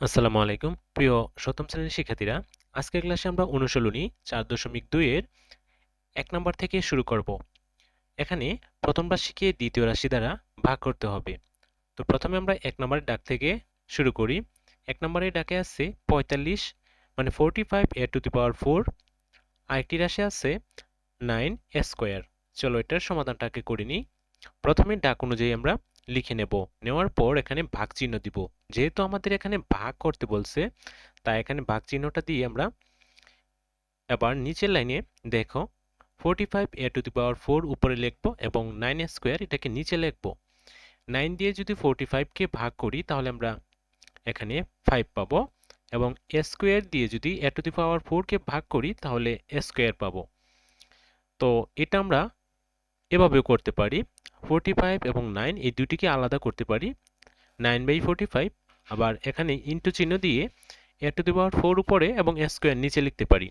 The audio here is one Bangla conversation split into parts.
আসসালামু আলাইকুম। প্রিয় সপ্তম শ্রেণির শিক্ষার্থীরা, আজকের ক্লাসে আমরা অনুশীলনী চার দশমিক দুইয়ের এক নম্বর থেকে শুরু করব। এখানে প্রথম রাশিকে দ্বিতীয় রাশি দ্বারা ভাগ করতে হবে। তো প্রথমে আমরা এক নম্বরের ডাক থেকে শুরু করি। এক নম্বরের ডাকে আছে পঁয়তাল্লিশ মানে forty five A to the power four. আরেকটি রাশি আছে নাইন স্কোয়ার। চলো এটার সমাধানটাকে করে নিই। প্রথমে ডাক অনুযায়ী আমরা লিখে নেব। নেওয়ার পর এখানে ভাগ চিহ্ন দিব। যেহেতু আমাদের এখানে ভাগ করতে বলছে, তাই এখানে ভাগ চিহ্নটা দিয়ে আমরা এবার নিচের লাইনে দেখো forty five A to the power four উপরে লিখব এবং নাইন স্কোয়ার এটাকে নিচে লিখব। নাইন দিয়ে যদি ফোরটি ফাইভকে ভাগ করি, তাহলে আমরা এখানে ফাইভ পাবো এবং এ স্কোয়ার দিয়ে যদি এ টু দি পাওয়ার ফোরকে ভাগ করি, তাহলে এ স্কোয়ার পাবো। তো এটা আমরা এভাবেও করতে পারি। ফোরটি ফাইভ এবং নাইন এই দুটিকে আলাদা করতে পারি। নাইন বাই ফোরটি ফাইভ আবার এখানে ইন্টু চিহ্ন দিয়ে এ টু দি পাওয়ার ফোর উপরে এবং এ স্কোয়ার নিচে লিখতে পারি।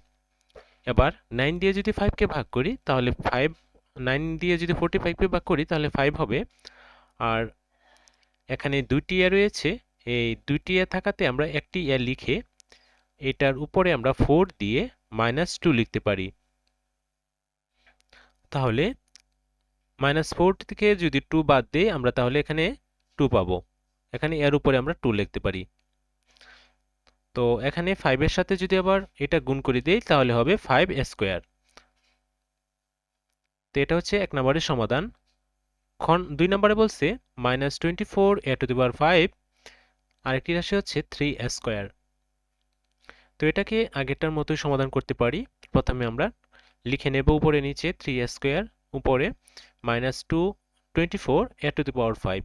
এবার নাইন দিয়ে যদি ফাইভকে ভাগ করি, তাহলে ফাইভ নাইন দিয়ে যদি ফোরটি ফাইভকে ভাগ করি, তাহলে ফাইভ হবে। আর এখানে দুইটি এ রয়েছে, এই দুইটি এ থাকাতে আমরা একটি এ লিখে এটার উপরে আমরা ফোর দিয়ে মাইনাস টু লিখতে পারি। তাহলে মাইনাস ফোর থেকে যদি টু বাদ দিই, আমরা তাহলে এখানে টু পাবো। এখানে এর উপরে আমরা টু লিখতে পারি। তো এখানে ফাইভের সাথে যদি আবার এটা গুণ করে দিই, তাহলে হবে ফাইভ স্কোয়ার তো এটা হচ্ছে এক নম্বরের সমাধান। খন দুই নম্বরে বলছে minus twenty four A to the power five আরেকটি রাশি হচ্ছে থ্রি স্কোয়ার তো এটাকে আগেরটার মতোই সমাধান করতে পারি। প্রথমে আমরা লিখে নেব উপরে নিচে থ্রি স্কোয়ার উপরে minus two twenty four A to the power five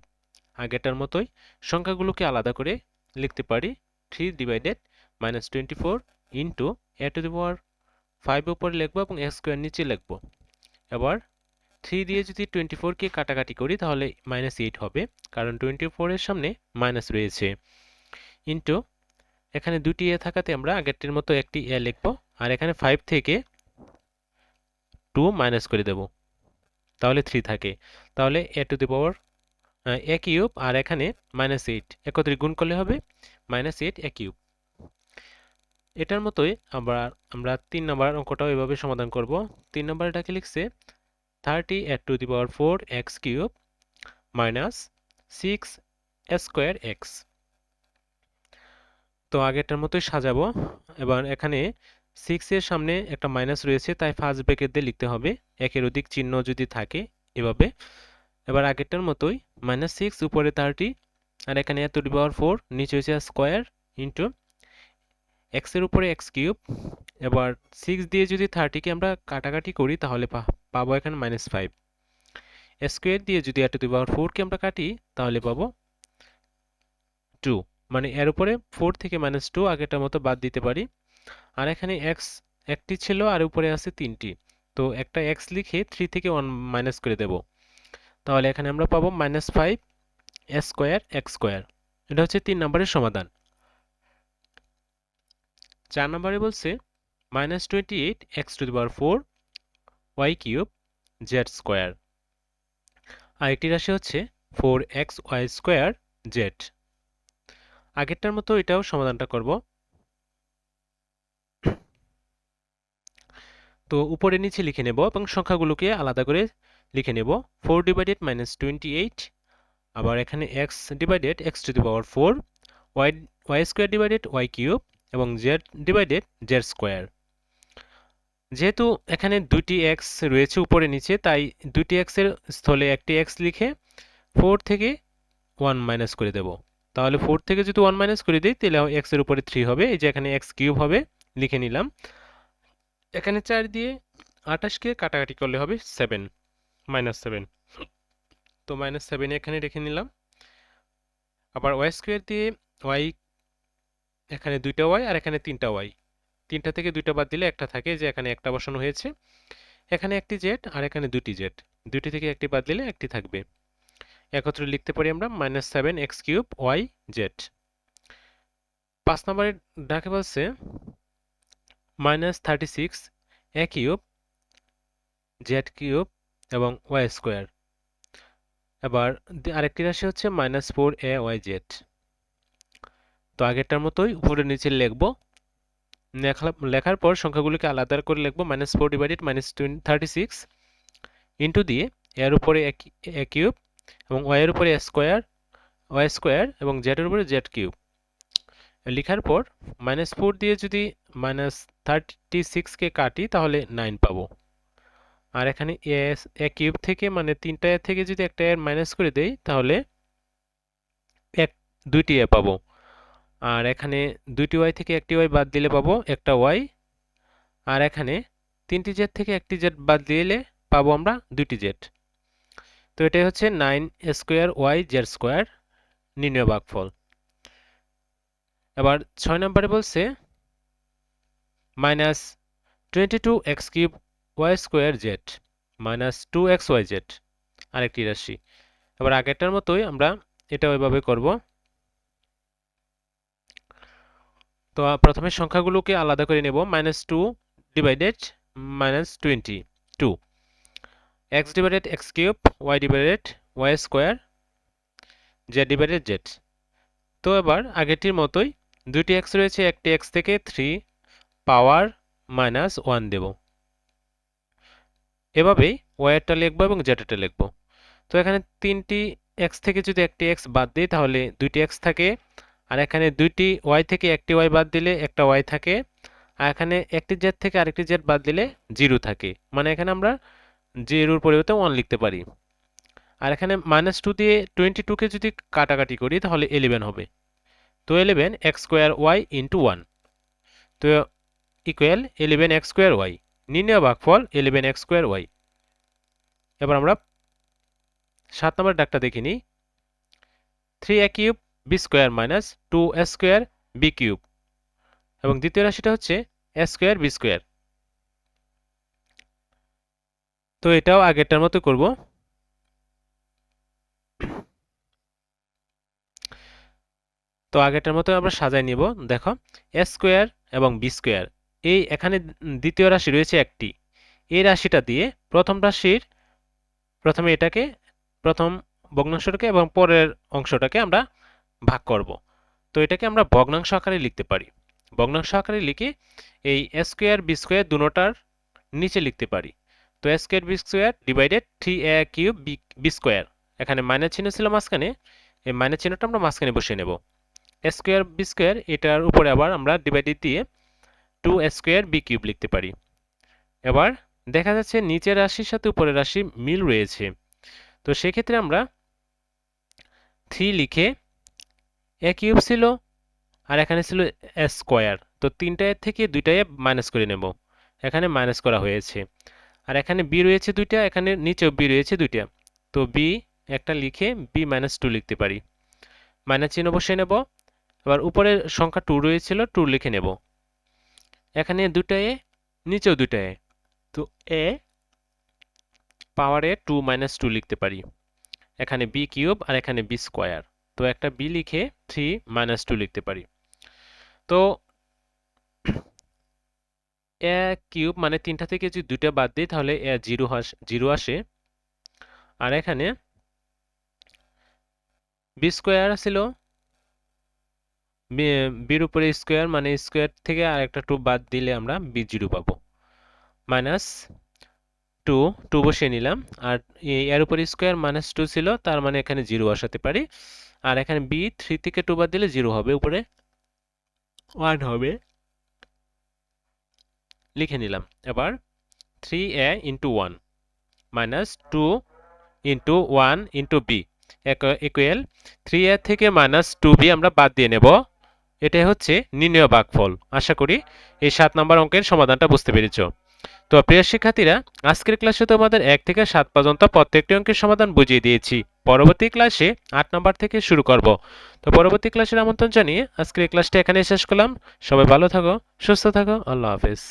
আগেরটার মতোই সংখ্যাগুলোকে আলাদা করে লিখতে পারি three divided minus twenty four into A to the power five উপরে লিখব এবং এ স্কোয়ার নিচে লিখব। এবার থ্রি দিয়ে যদি টোয়েন্টি ফোরকে কাটাকাটি করি তাহলে মাইনাস এইট হবে, কারণ টোয়েন্টি ফোরের সামনে মাইনাস রয়েছে। ইন্টু এখানে দুটি এ থাকাতে আমরা আগেরটির মতো একটি এ লিখব, আর এখানে ফাইভ থেকে টু মাইনাস করে দেব। তাহলে থ্রি থাকে। তাহলে এ to the power A cube আর এখানে মাইনাস এইট একত্রে গুণ করলে হবে মাইনাস এইট এ কিউব এটার মতোই আমরা আমরা তিন নম্বর অঙ্কটাও এভাবে সমাধান করব। তিন নম্বরটাকে লিখছে thirty A to the power four X cube minus six square X তো আগেরটার মতোই সাজাবো। এবার এখানে সিক্সের সামনে একটা মাইনাস রয়েছে, তাই ফার্স্ট ব্রেকেট দিয়ে লিখতে হবে। একের অধিক চিহ্ন যদি থাকে এভাবে। এবার আগেরটার মতোই মাইনাস সিক্স উপরে থার্টি আর এখানে এত টু পাওয়ার ফোর নিচে হচ্ছে স্কোয়ার ইন্টু এক্সের উপরে এক্স কিউব এবার সিক্স দিয়ে যদি থার্টিকে আমরা কাটাকাটি করি, তাহলে পাবো এখানে মাইনাস ফাইভ স্কোয়ার দিয়ে যদি এত টু পাওয়ার ফোরকে আমরা কাটি, তাহলে পাবো টু মানে এর উপরে ফোর থেকে মাইনাস টু আগেরটার মতো বাদ দিতে পারি। আর এখানে এক্স একটি ছিল আর উপরে আছে তিনটি। তো একটা এক্স লিখে থ্রি থেকে ওয়ান মাইনাস করে দেব। তাহলে এখানে আমরা পাবো minus five square X square এটা হচ্ছে তিন নম্বরের সমাধান। চার নম্বরে বলছে minus twenty eight X to the power four Y cube Z square আরেকটি রাশি হচ্ছে four X Y square Z আগেরটার মতো এটাও সমাধানটা করব। তো উপরে নিচে লিখে নেব এবং সংখ্যাগুলোকে আলাদা করে লিখে নেব। Four divided minus twenty eight আবার এখানে X divided X to the power four Y Y square divided Y cube এবং জেড ডিভাইডেড জেড স্কোয়ার যেহেতু এখানে দুটি এক্স রয়েছে উপরে নিচে, তাই দুটি এক্সের স্থলে একটি এক্স লিখে ফোর থেকে ওয়ান মাইনাস করে দেব। তাহলে ফোর থেকে যদি ওয়ান মাইনাস করে দিই, তাহলে এক্সের উপরে থ্রি হবে। এই যে এখানে এক্স কিউব হবে, লিখে নিলাম। এখানে চার দিয়ে আঠাশকে কাটাকাটি করলে হবে সেভেন মাইনাস সেভেন তো মাইনাস সেভেন এখানে রেখে নিলাম। আবার ওয়াই স্কোয়ার দিয়ে ওয়াই এখানে দুইটা ওয়াই আর এখানে তিনটা ওয়াই তিনটা থেকে দুইটা বাদ দিলে একটা থাকে যে এখানে একটা বসানো হয়েছে। এখানে একটি জেড আর এখানে দুটি জেড দুটি থেকে একটি বাদ দিলে একটি থাকবে। একত্রে লিখতে পারি আমরা minus seven X cube Y Z পাঁচ নম্বরের ডাকে বলছে minus thirty six, A cube, Z cube এবং ওয়াই স্কোয়ার। এবার আরেকটি রাশি হচ্ছে minus four A Y Z. তো আগেরটার মতোই উপরে নিচে লিখব। লেখার পর সংখ্যাগুলোকে আলাদা করে লিখব, minus four divided minus thirty six into দিয়ে এর উপরে এ কিউব এবং ওয়াইয়ের উপরে স্কোয়ার, ওয়াই স্কোয়ার এবং জেডের উপরে জেড কিউব। লেখার পর মাইনাস ফোর দিয়ে যদি মাইনাস থার্টি সিক্সকে কাটি, তাহলে নাইন পাবো। আর এখানে এ কিউব থেকে মানে তিনটা এর থেকে যদি একটা এর মাইনাস করে দেই, তাহলে এক, দুইটি এ পাবো। আর এখানে দুইটি ওয়াই থেকে একটি ওয়াই বাদ দিলে পাবো, একটা ওয়াই আর এখানে তিনটি জেড থেকে একটি জেড বাদ দিলে পাবো আমরা দুইটি জেড তো এটাই হচ্ছে nine square Y Z square নির্ণয় ভাগফল। এবার ছয় নম্বরে বলছে minus twenty two X cube Y square Z minus two X Y Z আরেকটি রাশি। এবার আগেরটার মতোই আমরা এটা ওইভাবে করব। তো প্রথমে সংখ্যাগুলোকে আলাদা করে নেব। Minus two divided minus twenty two X divided X cube Y divided Y square Z divided Z তো এবার আগেরটির মতোই দুইটি এক্স রয়েছে, একটি এক্স থেকে থ্রি পাওয়ার মাইনাস ওয়ান দেব। এভাবেই ওয়াইয়েরটা লিখব এবং জেডেরটা লিখব। তো এখানে তিনটি এক্স থেকে যদি একটি এক্স বাদ দিই, তাহলে দুইটি এক্স থাকে। আর এখানে দুইটি ওয়াই থেকে একটি ওয়াই বাদ দিলে একটা ওয়াই থাকে। আর এখানে একটি জেড থেকে আরেকটি জেড বাদ দিলে জিরো থাকে। মানে এখানে আমরা জিরোর পরিবর্তে ওয়ান লিখতে পারি। আর এখানে মাইনাস টু দিয়ে টোয়েন্টি টুকে যদি কাটাকাটি করি, তাহলে এলেভেন হবে। তো eleven X square Y into one তো equal eleven X square Y নির্ণয় ভাগফল এলেভেন এক্স স্কোয়ার ওয়াই এবার আমরা সাত নম্বর ডাকটা দেখি নিই। Three A cube B square minus two A square B cube এবং দ্বিতীয় রাশিটা হচ্ছে এ স্কোয়ার বি স্কোয়ার তো এটাও আগেরটার মতো করব। তো আগেরটার মতো আমরা সাজাই নিব। দেখো এ স্কোয়ার এবং বি স্কোয়ার এই এখানে দ্বিতীয় রাশি রয়েছে একটি। এই রাশিটা দিয়ে প্রথম রাশির প্রথমে এটাকে, প্রথম ভগ্নাংশটাকে এবং পরের অংশটাকে আমরা ভাগ করব। তো এটাকে আমরা ভগ্নাংশ আকারে লিখতে পারি। ভগ্নাংশ আকারে লিখে এই স্কোয়ার বি স্কোয়ার দুটার নিচে লিখতে পারি। তো square B square divided three A cube B square. এখানে মাইনাস চিহ্ন ছিল মাঝখানে, এই মাইনাস চিহ্নটা আমরা মাঝখানে বসিয়ে নেব। স্কোয়ার বি স্কোয়ার এটার উপরে আবার আমরা ডিভাইডেড দিয়ে টু স্কোয়ার বি কিউব লিখতে পারি। এবার দেখা যাচ্ছে নিচের রাশির সাথে উপরের রাশি মিল রয়েছে। তো সেক্ষেত্রে আমরা থ্রি লিখে এ কিউব ছিল আর এখানে ছিল স্কোয়ার তো তিনটা এর থেকে দুইটা এ মাইনাস করে নেব। এখানে মাইনাস করা হয়েছে। আর এখানে বি রয়েছে দুইটা, এখানে নিচেও বি রয়েছে দুইটা। তো বি একটা লিখে বি মাইনাস টু লিখতে পারি। মাইনাস চিহ্ন বসে নেব। এবার উপরের সংখ্যা টু রয়েছিল টু লিখে নেব। এখানে দুটা এ, নিচেও দুটা এ। তো এ পাওয়ারে টু মাইনাস টু লিখতে পারি। এখানে বি কিউব আর এখানে বি স্কোয়ার। তো একটা বি লিখে থ্রি মাইনাস টু লিখতে পারি। তো এ কিউব মানে তিনটা থেকে যদি দুইটা বাদ দিই, তাহলে এ জিরো জিরো আসে। আর এখানে বি স্কোয়ার ছিল বির উপরে স্কোয়ার মানে স্কোয়ার থেকে আর একটা টু বাদ দিলে আমরা বি জিরো পাবো। মাইনাস টু টু বসিয়ে নিলাম। আর এর উপরে স্কোয়ার মাইনাস টু ছিল, তার মানে এখানে জিরো বসাতে পারি। আর এখানে বি থ্রি থেকে টু বাদ দিলে জিরো হবে, উপরে ওয়ান হবে। লিখে নিলাম। এবার three A into one minus two into one into B equal three A থেকে মাইনাস টু বি আমরা বাদ দিয়ে নেব। এটাই হচ্ছে নির্ণয় বাঘফল আশা করি এই সাত নম্বর অঙ্কের সমাধানটা বুঝতে পেরেছ। তো প্রিয় শিক্ষার্থীরা, আজকের ক্লাসে তোমাদের এক থেকে সাত পর্যন্ত প্রত্যেকটি অঙ্কের সমাধান বুঝিয়ে দিয়েছি। পরবর্তী ক্লাসে আট নম্বর থেকে শুরু করব। তো পরবর্তী ক্লাসের আমন্ত্রণ জানিয়ে আজকের ক্লাসটা এখানে শেষ করলাম। সবাই ভালো থাকো, সুস্থ থাকো। আল্লাহ হাফেজ।